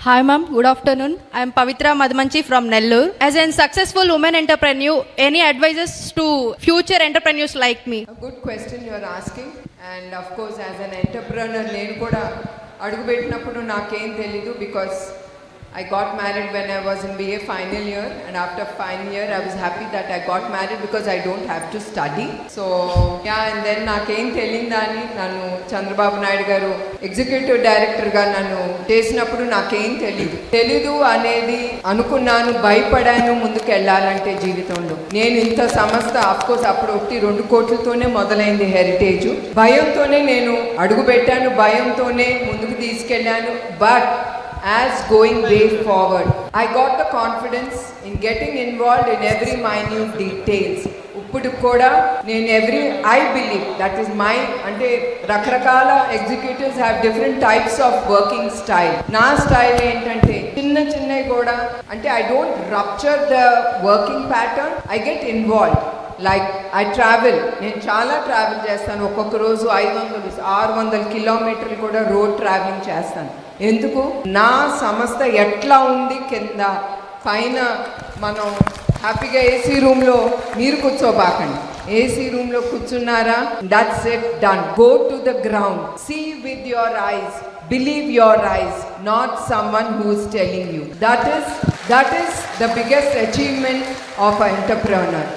Hi ma'am good afternoon I'm Pavitra Madhumanchi from Nellore as an successful women entrepreneur any advices to future entrepreneurs like me good question your asking and of course as an entrepreneur నేను కూడా అడుగుపెట్టినప్పుడు నాకేం తెలీదు because I got married when I was in BA final year and after final year I was happy that I got married because I don't have to study so yeah and then నాకేం తెలియదని నన్ను చంద్రబాబు నాయుడు గారు executive డైరెక్టర్గా నన్ను చేసినప్పుడు నాకేం తెలియదు తెలీదు అనేది అనుకున్నాను భయపడాను ముందుకు వెళ్ళాలంటే జీవితంలో. నేను ఇంత సంస్థ అఫ్కోర్స్ అప్పుడు ఒకటి రెండు కోట్లతోనే మొదలైంది హెరిటేజ్ భయంతోనే నేను అడుగు పెట్టాను భయంతోనే ముందుకు తీసుకెళ్ళాను but as going way forward. I got the confidence in getting involved in every minute details. ఇప్పుడు కూడా నేను every I believe that is my అంటే రకరకాల executives have different types of working style నా స్టైల్ ఏంటంటే చిన్న చిన్నవి కూడా అంటే I don't rupture the working pattern I get involve like I travel నేను చాలా ట్రావెల్ చేస్తాను. ఒక్కొక్క రోజు ఐదు వందలు ఆరు వందల కిలోమీటర్లు కూడా రోడ్ ట్రావెలింగ్ చేస్తాను. ఎందుకు? నా సంస్థ ఎట్లా ఉంది కింద? పైన మనం హ్యాపీగా ఏసీ రూమ్లో మీరు కూర్చోబాకండి. ఏసీ రూమ్లో కూర్చున్నారా? That's it done go to the ground see with your eyes believe your eyes not someone who's telling you that is that is the biggest achievement of entrepreneur